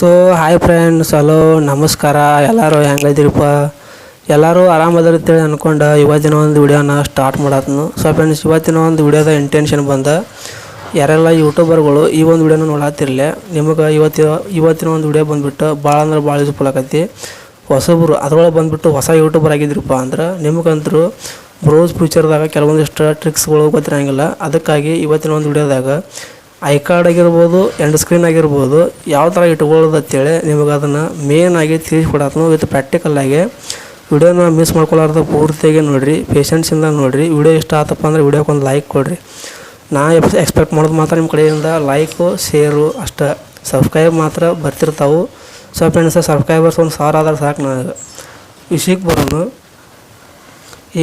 So hi friends hello ನಮಸ್ಕಾರ. ಎಲ್ಲರೂ ಹೆಂಗೈದಿರಪ್ಪ ಎಲ್ಲರೂ ಆರಾಮದಾರ ಅನ್ಕೊಂಡು ಇವತ್ತಿನ ಒಂದು ವಿಡಿಯೋನ ಸ್ಟಾರ್ಟ್ ಮಾಡತ್ನು. ಸೊ ಫ್ರೆಂಡ್ಸ್ ಇವತ್ತಿನ ಒಂದು ವಿಡಿಯೋದ ಇಂಟೆನ್ಷನ್ ಬಂದ, ಯಾರೆಲ್ಲ ಯೂಟ್ಯೂಬರ್ಗಳು ಈ ಒಂದು ವಿಡಿಯೋನ ನೋಡತ್ತಿರಲಿ ನಿಮಗೆ ಇವತ್ತಿನ ಇವತ್ತಿನ ಒಂದು ವಿಡಿಯೋ ಬಂದುಬಿಟ್ಟು ಭಾಳ ಅಂದ್ರೆ ಭಾಳ ಯೂಸ್ಫುಲ್ ಆಗೈತಿ ಹೊಸಬ್ರು, ಅದ್ರೊಳಗೆ ಬಂದುಬಿಟ್ಟು ಹೊಸ ಯೂಟ್ಯೂಬರ್ ಆಗಿದ್ರಪ್ಪ ಅಂದ್ರೆ ನಿಮಗಂತರೂ ಬ್ರೋಸ್ ಫ್ಯೂಚರ್ದಾಗ ಕೆಲವೊಂದಿಷ್ಟು ಟ್ರಿಕ್ಸ್ಗಳು ಗೊತ್ತಿರೋಂಗಿಲ್ಲ. ಅದಕ್ಕಾಗಿ ಇವತ್ತಿನ ಒಂದು ವಿಡಿಯೋದಾಗ ಐ ಕಾರ್ಡ್ ಆಗಿರ್ಬೋದು ಎಂಡ್ ಸ್ಕ್ರೀನ್ ಆಗಿರ್ಬೋದು, ಯಾವ ಥರ ಇಟ್ಕೊಳ್ಳೋದು ಅಂತೇಳಿ ನಿಮಗೆ ಅದನ್ನು ಮೇನ್ ಆಗಿ ತಿಳಿಸ್ಕೊಡತ್ನು ವಿತ್ ಪ್ರಾಕ್ಟಿಕಲ್ ಆಗಿ ವಿಡಿಯೋನ ಮಿಸ್ ಮಾಡ್ಕೊಳಾರ್ದ ಪೂರ್ತಿಯಾಗಿ ನೋಡಿರಿ ಪೇಷನ್ಸಿಂದ ನೋಡಿರಿ ವಿಡಿಯೋ ಇಷ್ಟ ಆತಪ್ಪ ಅಂದ್ರೆ ವಿಡಿಯೋಕ್ಕೆ ಒಂದು ಲೈಕ್ ಕೊಡಿರಿ. ನಾ ಎಕ್ಸ್ಪೆಕ್ಟ್ ಮಾಡೋದು ಮಾತ್ರ ನಿಮ್ಮ ಕಡೆಯಿಂದ ಲೈಕು ಶೇರು ಅಷ್ಟೇ. ಸಬ್ಸ್ಕ್ರೈಬ್ ಮಾತ್ರ ಬರ್ತಿರ್ತಾವೆ. ಸೊ ಫ್ರೆಂಡ್ಸ್ ಸಬ್ಸ್ಕ್ರೈಬರ್ಸ್ ಒಂದು ಸಾವಿರ ಆದ್ರೆ ಸಾಕು ನನಗೆ. ವಿಷಯಕ್ಕೆ ಬರೋನು.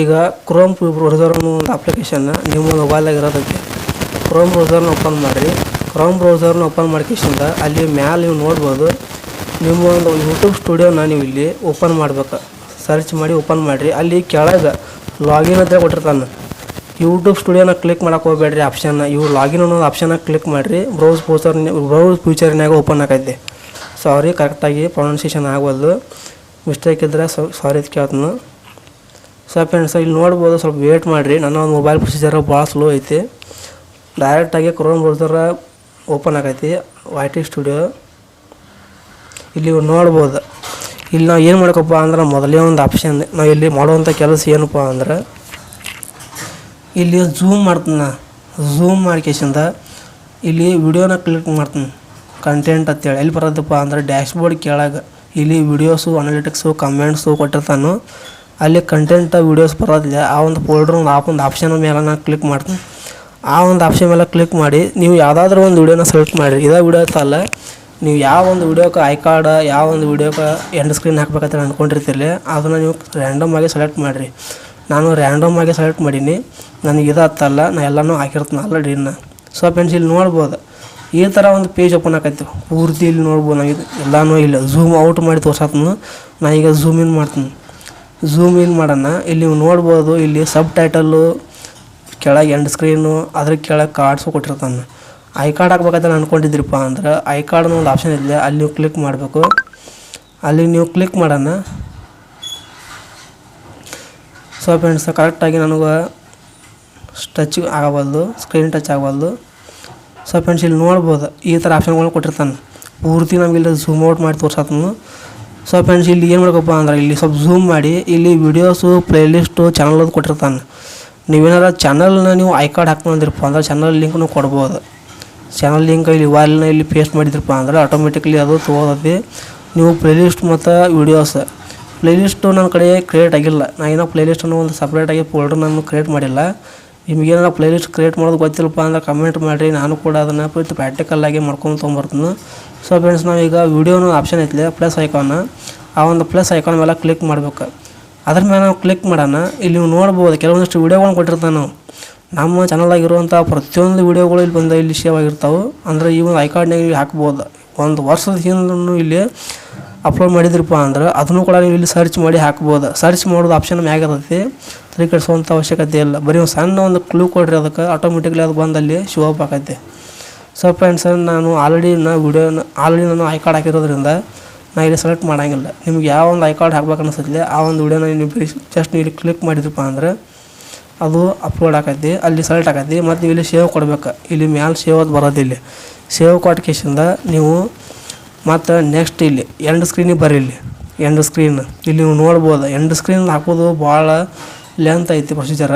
ಈಗ ಕ್ರೋಮ್ ಬ್ರೌಸರ್ ಅನ್ನೋ ಒಂದು ಅಪ್ಲಿಕೇಶನ್ನ ನಿಮ್ಮ ಮೊಬೈಲಾಗ ಇರೋದಕ್ಕೆ. ಕ್ರೋಮ್ ಬ್ರೌಸರ್ನ ಓಪನ್ ಮಾಡಿರಿ. ಕ್ರೋಮ್ ಬ್ರೌಸರ್ನ ಓಪನ್ ಮಾಡ್ಕೇಶಿಂದ ಅಲ್ಲಿ ಮ್ಯಾಲೆ ನೀವು ನೋಡ್ಬೋದು. ನಿಮ್ಮ ಒಂದು ಯೂಟ್ಯೂಬ್ ಸ್ಟುಡಿಯೋನ ನೀವು ಇಲ್ಲಿ ಓಪನ್ ಮಾಡ್ಬೇಕು. ಸರ್ಚ್ ಮಾಡಿ ಓಪನ್ ಮಾಡಿರಿ. ಅಲ್ಲಿ ಕೆಳಗೆ ಲಾಗಿನ್ ಅಂತ ಕೊಟ್ಟಿರ್ತಾನೆ. ಯೂಟ್ಯೂಬ್ ಸ್ಟುಡಿಯೋನ ಕ್ಲಿಕ್ ಮಾಡಕ್ಕೆ ಹೋಗ್ಬೇಡ್ರಿ ಆಪ್ಷನ್ನ ಇವು ಲಾಗಿನ್ ಅನ್ನೋದು ಆಪ್ಷನ್ನ ಕ್ಲಿಕ್ ಮಾಡಿರಿ. ಬ್ರೌಸ್ ಬ್ರೌಸರ್ ಬ್ರೌಸ್ ಫ್ಯೂಚರ್ನಾಗ ಓಪನ್ ಆಗೈತೆ. ಸಾರಿ ಕರೆಕ್ಟಾಗಿ ಪ್ರೊನೌನ್ಸಿಯೇಷನ್ ಆಗೋದು ಮಿಸ್ಟೇಕ್ ಇದ್ದರೆ ಸಾರಿ ಕೇಳ್ತೀನಿ. ಸೊ ಫ್ರೆಂಡ್ಸ್ ಇಲ್ಲಿ ನೋಡ್ಬೋದು, ಸ್ವಲ್ಪ ವೇಟ್ ಮಾಡಿರಿ. ನನ್ನ ಒಂದು ಮೊಬೈಲ್ ಪ್ರೊಸೀಜರ್ ಭಾಳ ಸ್ಲೋ ಐತಿ. ಡೈರೆಕ್ಟಾಗಿ ಕ್ರೋಮ್ ಬ್ರೌಸರ್ ಓಪನ್ ಆಗೈತಿ ವೈ ಟಿ ಸ್ಟುಡಿಯೋ ಇಲ್ಲಿ ನೋಡ್ಬೋದು. ಇಲ್ಲಿ ನಾವು ಏನು ಮಾಡಬೇಕಪ್ಪ ಅಂದ್ರೆ ಮೊದಲೇ ಒಂದು ಆಪ್ಷನ್ ನಾವು ಇಲ್ಲಿ ಮಾಡುವಂಥ ಕೆಲಸ ಏನಪ್ಪ ಅಂದ್ರೆ, ಇಲ್ಲಿ ಝೂಮ್ ಮಾಡ್ತೀನಿ. ಝೂಮ್ ಮಾಡ್ಕೇಶಿಂದ ಇಲ್ಲಿ ವಿಡಿಯೋನ ಕ್ಲಿಕ್ ಮಾಡ್ತೀನಿ. ಕಂಟೆಂಟ್ ಅಂತೇಳಿ ಎಲ್ಲಿ ಬರೋದಪ್ಪ ಅಂದ್ರೆ ಡ್ಯಾಶ್ಬೋರ್ಡ್ ಕೆಳಗೆ ಇಲ್ಲಿ ವಿಡಿಯೋಸು ಅನಾಲಿಟಿಕ್ಸು ಕಮೆಂಟ್ಸು ಕೊಟ್ಟಿರ್ತಾನು. ಅಲ್ಲಿ ಕಂಟೆಂಟ್ ವಿಡಿಯೋಸ್ ಬರೋದಿಲ್ಲ. ಆ ಒಂದು ಫೋಲ್ಡ್ರ್ ಒಂದು ಆಪ್ ಒಂದು ಆಪ್ಷನ್ ಮೇಲೆ ನಾನು ಕ್ಲಿಕ್ ಮಾಡ್ತೀನಿ. ಆ ಒಂದು ಆಪ್ಷನ್ ಮೇಲೆ ಕ್ಲಿಕ್ ಮಾಡಿ, ನೀವು ಯಾವುದಾದ್ರೂ ಒಂದು ವಿಡಿಯೋನ ಸೆಲೆಕ್ಟ್ ಮಾಡಿರಿ ಇದೇ ವಿಡಿಯೋ ಅಲ್ಲ, ನೀವು ಯಾವ ಒಂದು ವಿಡಿಯೋಕ್ಕೆ ಐ ಕಾರ್ಡ್ ಯಾವ ಒಂದು ವಿಡಿಯೋಕ್ಕೆ ಎಂಡ್ ಸ್ಕ್ರೀನ್ ಹಾಕ್ಬೇಕಂತ ಅಂದ್ಕೊಂಡಿರ್ತೀರಿ ಅದನ್ನು ನೀವು ರ್ಯಾಂಡಮ್ ಆಗಿ ಸೆಲೆಕ್ಟ್ ಮಾಡಿರಿ. ನಾನು ರ್ಯಾಂಡಮ್ ಆಗಿ ಸೆಲೆಕ್ಟ್ ಮಾಡೀನಿ, ನನಗೆ ಇದು ಹತ್ತಲ್ಲ ನಾ ಎಲ್ಲನೂ ಹಾಕಿರ್ತೀನಿ ಆಲ್ರೆಡಿ ಇನ್ನು. ಸೊ ಫ್ರೆಂಡ್ಸ್ ಇಲ್ಲಿ ನೋಡ್ಬೋದು. ಈ ಥರ ಒಂದು ಪೇಜ್ ಓಪನ್ ಆಕೈತಿ ಪೂರ್ತಿ ಇಲ್ಲಿ ನೋಡ್ಬೋದು ಇದು ಎಲ್ಲನೂ ಇಲ್ಲ ಝೂಮ್ ಔಟ್ ಮಾಡಿ ತೋರ್ಸತ್ನು, ನಾ ಈಗ ಝೂಮ್ ಇನ್ ಮಾಡ್ತೀನಿ. ಝೂಮ್ ಇನ್ ಮಾಡೋಣ. ಇಲ್ಲಿ ನೀವು ನೋಡ್ಬೋದು, ಇಲ್ಲಿ ಸಬ್ ಟೈಟಲ್ಲು ಕೆಳಗೆ ಎಂಡ್ ಸ್ಕ್ರೀನು ಅದ್ರ ಕೆಳಗೆ ಕಾರ್ಡ್ಸು ಕೊಟ್ಟಿರ್ತಾನೆ. ಐ ಕಾರ್ಡ್ ಹಾಕ್ಬೇಕಂತ ಅನ್ಕೊಂಡಿದ್ರಿಪ್ಪ ಅಂದ್ರೆ ಐ ಕಾರ್ಡ್ನ ಒಂದು ಆಪ್ಷನ್ ಇದೆ ಅಲ್ಲಿ ನೀವು ಕ್ಲಿಕ್ ಮಾಡಬೇಕು. ಅಲ್ಲಿ ನೀವು ಕ್ಲಿಕ್ ಮಾಡೋಣ. ಸೊ ಫ್ರೆಂಡ್ಸ್ ಕರೆಕ್ಟಾಗಿ ನನಗೆ ಟಚ್ ಆಗಬಲ್ದು ಸ್ಕ್ರೀನ್ ಟಚ್ ಆಗಬಲ್ದು ಸೊ ಫ್ರೆಂಡ್ಸ್ ಇಲ್ಲಿ ನೋಡ್ಬೋದು, ಈ ಥರ ಆಪ್ಷನ್ಗಳು ಕೊಟ್ಟಿರ್ತಾನೆ. ಪೂರ್ತಿ ನಮಗೆ ಇಲ್ಲಿ ಝೂಮ್ ಔಟ್ ಮಾಡಿ ತೋರ್ಸತ್ನು. ಸೊ ಫ್ರೆಂಡ್ಸ್ ಇಲ್ಲಿ ಏನು ಮಾಡ್ಬೇಕಪ್ಪ ಅಂದ್ರೆ, ಇಲ್ಲಿ ಸ್ವಲ್ಪ ಝೂಮ್ ಮಾಡಿ, ಇಲ್ಲಿ ವಿಡಿಯೋಸು ಪ್ಲೇಲಿಸ್ಟು ಚಾನಲ್ ಅದು ಕೊಟ್ಟಿರ್ತಾನೆ. ನೀವೇನಾರ ಚಾನಲ್ನ ನೀವು ಐ ಕಾರ್ಡ್ ಹಾಕ್ಕೊಂಡಿರಪ್ಪ ಅಂದ್ರೆ ಚಾನಲ್ ಲಿಂಕ್ನು ಕೊಡ್ಬೋದು. ಚಾನಲ್ ಲಿಂಕ್ ಇಲ್ಲಿ ವಾಲ್ನ ಇಲ್ಲಿ ಪೇಸ್ಟ್ ಮಾಡಿದ್ರಪ್ಪ ಅಂದ್ರೆ ಆಟೋಮೆಟಿಕ್ಲಿ ಅದು ತೊಗೋತೈತಿ. ನೀವು ಪ್ಲೇಲಿಸ್ಟ್ ಮತ್ತು ವಿಡಿಯೋಸ್ ಪ್ಲೇಲಿಸ್ಟು ನನ್ನ ಕಡೆ ಕ್ರಿಯೇಟ್ ಆಗಿಲ್ಲ. ನಾನು ಏನೋ ಪ್ಲೇಲಿಸ್ಟ್ ಅನ್ನೋ ಒಂದು ಸಪ್ರೇಟಾಗಿ ಫೋಲ್ಡರ್ ನಾನು ಕ್ರಿಯೇಟ್ ಮಾಡಿಲ್ಲ. ನಿಮಗೇನಾರ ಪ್ಲೇಲಿಸ್ಟ್ ಕ್ರಿಯೇಟ್ ಮಾಡೋದು ಗೊತ್ತಿಲ್ಲಪ್ಪ ಅಂದ್ರೆ ಕಮೆಂಟ್ ಮಾಡಿರಿ. ನಾನು ಕೂಡ ಅದನ್ನು ಪ್ರತಿ ಪ್ರಾಕ್ಟಿಕಲ್ ಆಗಿ ಮಾಡ್ಕೊಂಡು ತೊಗೊಂಬರ್ತೀನಿ. ಸೊ ಫ್ರೆಂಡ್ಸ್ ನಾವೀಗ ವೀಡಿಯೋನ ಆಪ್ಷನ್ ಐತಿಲ್ಲ ಪ್ಲಸ್ ಐಕಾನ ಆ ಒಂದು ಪ್ಲಸ್ ಐಕಾನ್ ಮೇಲೆ ಕ್ಲಿಕ್ ಮಾಡ್ಬೇಕು. ಅದ್ರ ಮೇಲೆ ನಾವು ಕ್ಲಿಕ್ ಮಾಡೋಣ. ಇಲ್ಲಿ ನೀವು ನೋಡ್ಬೋದು, ಕೆಲವೊಂದಿಷ್ಟು ವೀಡಿಯೋಗಳನ್ನ ಕೊಟ್ಟಿರ್ತಾನೆ ನಾವು. ನಮ್ಮ ಚಾನಲಾಗಿರುವಂಥ ಪ್ರತಿಯೊಂದು ವೀಡಿಯೋಗಳು ಇಲ್ಲಿ ಬಂದು ಇಲ್ಲಿ ಸೇವ್ ಆಗಿರ್ತಾವೆ. ಅಂದರೆ ಈ ಒಂದು ಐಕಾರ್ಡ್ನಾಗ ಕಾರ್ಡ್ನಾಗ ನೀವು ಹಾಕ್ಬೋದು. ಒಂದು ವರ್ಷದ ಹಿಂದೂ ಇಲ್ಲಿ ಅಪ್ಲೋಡ್ ಮಾಡಿದ್ರಪ್ಪ ಅಂದ್ರೆ ಅದನ್ನು ಕೂಡ ನೀವು ಇಲ್ಲಿ ಸರ್ಚ್ ಮಾಡಿ ಹಾಕ್ಬೋದು. ಸರ್ಚ್ ಮಾಡೋದು ಆಪ್ಷನ್ ಮ್ಯಾಗ ಇರ್ತೈತಿ ತಲೆ ಕೆಡಿಸುವಂಥ ಅವಶ್ಯಕತೆ ಇಲ್ಲ. ಬರೀ ಒಂದು ಸಣ್ಣ ಒಂದು ಕ್ಲೂ ಕೊಡ್ರಿ ಅದಕ್ಕೆ. ಆಟೋಮೆಟಿಕ್ಲಿ ಅದು ಬಂದು ಅಲ್ಲಿ ಶೋ ಅಪ್ ಆಕೈತೆ ಸೊ ಫ್ರೆಂಡ್ಸ್ ನಾನು ಆಲ್ರೆಡಿ ನಾ ವೀಡಿಯೋನ ಆಲ್ರೆಡಿ ನಾನು ಐ ಹಾಕಿರೋದ್ರಿಂದ ನಾ ಇಲ್ಲಿ ಸೆಲೆಕ್ಟ್ ಮಾಡೋಂಗಿಲ್ಲ. ನಿಮ್ಗೆ ಯಾವ ಒಂದು ಐಕಾರ್ಡ್ ಕಾರ್ಡ್ ಹಾಕ್ಬೇಕು ಅನಿಸ್ತೈತಿ, ಆ ಒಂದು ವಿಡಿಯೋನ ನೀವು ಜಸ್ಟ್ ನೀವು ಇಲ್ಲಿ ಕ್ಲಿಕ್ ಮಾಡಿದ್ರಪ್ಪ ಅಂದ್ರೆ ಅದು ಅಪ್ಲೋಡ್ ಆಕೈತಿ, ಅಲ್ಲಿ ಸೆಲೆಕ್ಟ್ ಆಕೈತಿ, ಮತ್ತು ನೀವು ಇಲ್ಲಿ ಸೇವ್ ಕೊಡ್ಬೇಕು. ಇಲ್ಲಿ ಮ್ಯಾಲೆ ಸೇವ್ ಅದು ಬರೋದಿಲ್ಲ ಸೇವ್ ಕೊಟ್ಟ ನೀವು ಮತ್ತು ನೆಕ್ಸ್ಟ್ ಇಲ್ಲಿ ಎಂಡ್ ಸ್ಕ್ರೀನಿಗೆ ಬರೀಲಿ ಎಂಡ್ ಸ್ಕ್ರೀನ್ ಇಲ್ಲಿ ನೀವು ನೋಡ್ಬೋದು. ಎಂಡ್ ಸ್ಕ್ರೀನ್ ಹಾಕೋದು ಭಾಳ ಲೆಂತ್ ಐತಿ ಪ್ರೊಸೀಜರ್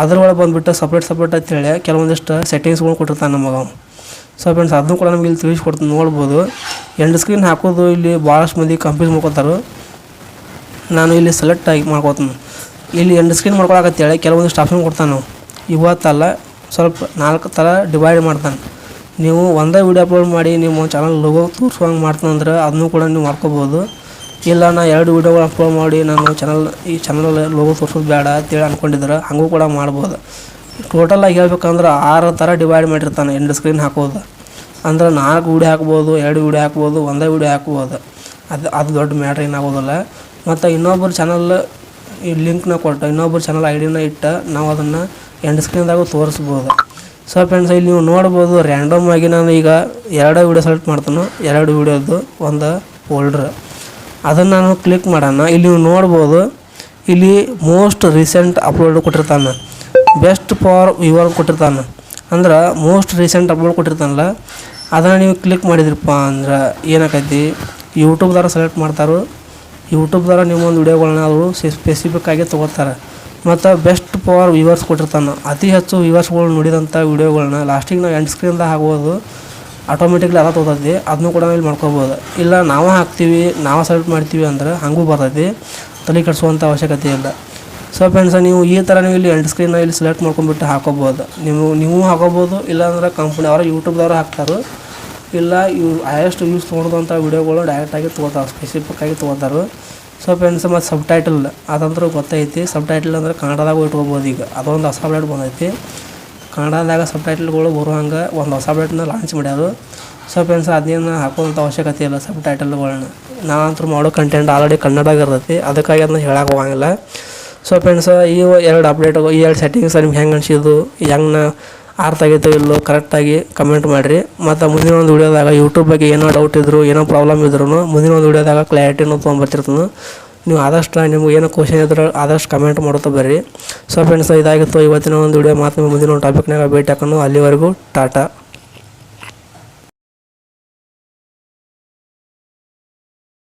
ಅದ್ರೊಳಗೆ ಬಂದುಬಿಟ್ಟು ಸಪ್ರೇಟ್ ಸಪ್ರೇಟ್ ಅಂತೇಳಿ ಕೆಲವೊಂದಿಷ್ಟು ಸೆಟ್ಟಿಂಗ್ಸ್ಗಳು ಕೊಟ್ಟಿರ್ತಾನೆ ನಮಗೆ ಸೊ ಫ್ರೆಂಡ್ಸ್ ಅದನ್ನು ಕೂಡ ನಮಗೆ ಇಲ್ಲಿ ತಿಳಿಸ್ಕೊಡ್ತೀನಿ ನೋಡ್ಬೋದು. ಎಂಡ್ ಸ್ಕ್ರೀನ್ ಹಾಕೋದು ಇಲ್ಲಿ ಭಾಳಷ್ಟು ಮಂದಿ ಕಂಪ್ಯೂಸ್ ಮಾಡ್ಕೊತಾರೆ ನಾನು ಇಲ್ಲಿ ಸೆಲೆಕ್ಟ್ ಆಗಿ ಮಾಡ್ಕೋತೀನಿ ಇಲ್ಲಿ ಎಂಡ್ ಸ್ಕ್ರೀನ್ ಮಾಡ್ಕೊಳಕತ್ತೇಳಿ ಕೆಲವೊಂದಿಷ್ಟು ಆಪ್ಷನ್ ಕೊಡ್ತಾನೆ ನಾವು. ಇವತ್ತಲ್ಲ ಸ್ವಲ್ಪ ನಾಲ್ಕು ಥರ ಡಿವೈಡ್ ಮಾಡ್ತಾನೆ. ನೀವು ಒಂದೇ ವೀಡಿಯೋ ಅಪ್ಲೋಡ್ ಮಾಡಿ ನಿಮ್ಮ ಚಾನಲ್ ಲೋಗೋ ತೋರಿಸುವಂಗೆ ಮಾಡ್ತಾನಂದ್ರೆ ಅದನ್ನು ಕೂಡ ನೀವು ಮಾಡ್ಕೋಬೋದು. ಇಲ್ಲ, ನಾ ಎರಡು ವೀಡಿಯೋಗಳು ಅಪ್ಲೋಡ್ ಮಾಡಿ, ನಾನು ಚಾನಲ್ ಈ ಚಾನಲ್ ಲೋಗೋ ತೋರಿಸೋದು ಬೇಡ ಅಂತೇಳಿ ಅಂದ್ಕೊಂಡಿದ್ರೆ ಹಂಗೂ ಕೂಡ ಮಾಡ್ಬೋದು. ಟೋಟಲಾಗಿ ಹೇಳ್ಬೇಕಂದ್ರೆ ಆರು ಥರ ಡಿವೈಡ್ ಮಾಡಿರ್ತಾನೆ. ಎಂಡ್ ಸ್ಕ್ರೀನ್ ಹಾಕೋದು. ಅಂದ್ರೆ ನಾಲ್ಕು ವೀಡಿಯೋ ಹಾಕ್ಬೋದು, ಎರಡು ವಿಡಿಯೋ ಹಾಕ್ಬೋದು, ಒಂದೇ ವೀಡಿಯೋ ಹಾಕ್ಬೋದು. ಅದು ಅದು ದೊಡ್ಡ ಮ್ಯಾಟ್ರ್ ಏನಾಗೋದಿಲ್ಲ. ಮತ್ತು ಇನ್ನೊಬ್ಬರು ಚಾನಲ್ ಈ ಲಿಂಕ್ನ ಕೊಟ್ಟು ಇನ್ನೊಬ್ಬರು ಚಾನಲ್ ಐ ಡಿನ ಇಟ್ಟು ನಾವು ಅದನ್ನು ಎಂಡ್ ಸ್ಕ್ರೀನ್ದಾಗೂ ತೋರಿಸ್ಬೋದು. ಸೊ ಫ್ರೆಂಡ್ಸ್ ಇಲ್ಲಿ ನೀವು ನೋಡ್ಬೋದು ರ್ಯಾಂಡಮ್ ಆಗಿ ನಾನು ಈಗ ಎರಡು ವೀಡಿಯೋ ಸೆಲೆಕ್ಟ್ ಮಾಡ್ತಾನೆ. ಎರಡು ವೀಡಿಯೋದು ಒಂದು ಫೋಲ್ಡ್ರ್ ಅದನ್ನು ನಾನು ಕ್ಲಿಕ್ ಮಾಡೋಣ. ಇಲ್ಲಿ ನೀವು ನೋಡ್ಬೋದು, ಇಲ್ಲಿ ಮೋಸ್ಟ್ ರೀಸೆಂಟ್ ಅಪ್ಲೋಡ್ ಕೊಟ್ಟಿರ್ತಾನೆ. ಬೆಸ್ಟ್ ಫಾರ್ ವ್ಯೂವರ್ ಕೊಟ್ಟಿರ್ತಾನೆ. ಅಂದ್ರೆ ಮೋಸ್ಟ್ ರೀಸೆಂಟ್ ಅಪ್ಲೋಡ್ ಕೊಟ್ಟಿರ್ತಾನಲ್ಲ, ಅದನ್ನು ನೀವು ಕ್ಲಿಕ್ ಮಾಡಿದ್ರಪ್ಪ ಅಂದ್ರೆ ಏನಾಕೈತಿ? ಯೂಟ್ಯೂಬ್ದಾರ ಸೆಲೆಕ್ಟ್ ಮಾಡ್ತಾರೆ ಯೂಟ್ಯೂಬ್ದಾರ ನಿಮ್ಮೊಂದು ವಿಡಿಯೋಗಳನ್ನ ಅವರು ಸ್ಪೆಸಿಫಿಕ್ ಆಗಿ ತೊಗೋತಾರೆ. ಮತ್ತು ಬೆಸ್ಟ್ ಪವರ್ ವ್ಯೂವರ್ಸ್ ಕೊಟ್ಟಿರ್ತಾನೆ. ಅತಿ ಹೆಚ್ಚು ವ್ಯೂವರ್ಸ್ಗಳು ನೋಡಿದಂಥ ವಿಡಿಯೋಗಳನ್ನ ಲಾಸ್ಟಿಗೆ ನಾವು ಎಂಡ್ ಸ್ಕ್ರೀನ್ದಾಗ ಹಾಕ್ಬೋದು ಆಟೋಮೆಟಿಕ್ಲಿ ಅದ ತೊಗೊತೈತಿ ಅದನ್ನು ಕೂಡ ಇಲ್ಲಿ ಮಾಡ್ಕೋಬೋದು. ಇಲ್ಲ, ನಾವು ಹಾಕ್ತೀವಿ, ನಾವು ಸೆಲೆಕ್ಟ್ ಮಾಡ್ತೀವಿ ಅಂದ್ರೆ ಹಂಗೂ ಬರ್ತೈತಿ, ತಲೆ ಕೆಡಿಸುವಂಥ ಅವಶ್ಯಕತೆ ಇಲ್ಲ. ಸೊ ಫ್ರೆಂಡ್ಸ್ ನೀವು ಈ ಥರ ನೀವು ಇಲ್ಲಿ ಎಂಡ್ ಸ್ಕ್ರೀನ್ ಇಲ್ಲಿ ಸೆಲೆಕ್ಟ್ ಮಾಡ್ಕೊಂಡ್ಬಿಟ್ಟು ಹಾಕೋಬೋದು. ನೀವು ನೀವು ಹಾಕೋಬೋದು, ಇಲ್ಲಾಂದ್ರೆ ಕಂಪ್ನಿ ಅವರು ಯೂಟ್ಯೂಬ್ದವ್ರು ಹಾಕ್ತಾರೆ. ಇಲ್ಲ ಇವು ಹೈಯೆಸ್ಟ್ ಯೂಸ್ ತೊಗೊಂಡಂಥ ವೀಡಿಯೋಗಳು ಡೈರೆಕ್ಟಾಗಿ ತೊಗೋತಾರೆ ಸ್ಪೆಸಿಫಿಕ್ ಆಗಿ ತೊಗೋತಾರೆ. ಸೊ ಫ್ರೆಂಡ್ಸ್ ಮತ್ತು ಸಬ್ ಟೈಟಲ್ ಅದಂದ್ರೂ ಗೊತ್ತೈತಿ. ಸಬ್ ಟೈಟಲ್ ಅಂದ್ರೆ ಕನ್ನಡದಾಗ ಇಟ್ಕೋಬೋದು ಈಗ. ಅದೊಂದು ಹೊಸ ಅಪ್ಡೇಟ್ ಬಂದೈತಿ. ಕನ್ನಡದಾಗ ಸಬ್ ಟೈಟಲ್ಗಳು ಬರೋ ಒಂದು ಹೊಸ ಅಪ್ಡೇಟ್ನ ಲಾಂಚ್ ಮಾಡ್ಯಾರು. ಸೊ ಫ್ರೆಂಡ್ಸ್ ಅದೇನು ಹಾಕೋಂಥ ಅವಶ್ಯಕತೆ ಇಲ್ಲ ಸಬ್ ಟೈಟಲ್ಗಳನ್ನ ನಾವಂತೂ ಮಾಡೋ ಕಂಟೆಂಟ್ ಆಲ್ರೆಡಿ ಕನ್ನಡದಾಗ ಇರ್ತೈತಿ. ಅದಕ್ಕಾಗಿ ಅದನ್ನ ಹೇಳಕ್ಕೆ ಹೋಗಂಗಿಲ್ಲ. ಸೊ ಫ್ರೆಂಡ್ಸ್ ಈ ಎರಡು ಅಪ್ಡೇಟ್ ಈ ಎರಡು ಸೆಟ್ಟಿಂಗ್ಸ್ ನಿಮ್ಗೆ ಹೆಂಗೆ ಅನಿಸಿದ್ದು, ಹೆಂಗೆ ಅರ್ಥ ಆಗೈತೋ ಇಲ್ಲೋ ಕರೆಕ್ಟಾಗಿ ಕಮೆಂಟ್ ಮಾಡಿರಿ. ಮತ್ತು ಮುಂದಿನ ಒಂದು ವೀಡಿಯೋದಾಗ ಯೂಟ್ಯೂಬ್ ಬಗ್ಗೆ ಏನೋ ಡೌಟ್ ಇದ್ರು, ಏನೋ ಪ್ರಾಬ್ಲಮ್ ಇದ್ರೂ ಮುಂದಿನ ಒಂದು ವೀಡಿಯೋದಾಗ ಕ್ಲಾರಿಟಿನೂ ತೊಗೊಂಬರ್ತಿರ್ತಾನೆ ನೀವು ಆದಷ್ಟು ನಿಮ್ಗೆ ಏನೋ ಕ್ವಶನ್ ಇದ್ರೆ ಆದಷ್ಟು ಕಮೆಂಟ್ ಮಾಡುತ್ತಾ ಬರ್ರಿ. ಸೊ ಫ್ರೆಂಡ್ಸ್ ಇದಾಗಿತ್ತು ಇವತ್ತಿನ ಒಂದು ವೀಡಿಯೋ. ಮಾತು ಮುಂದಿನ ಒಂದು ಟಾಪಿಕ್ನಾಗ ಭೇಟಿ ಹಾಕೋಣ ಅಲ್ಲಿವರೆಗೂ, ಟಾಟಾ.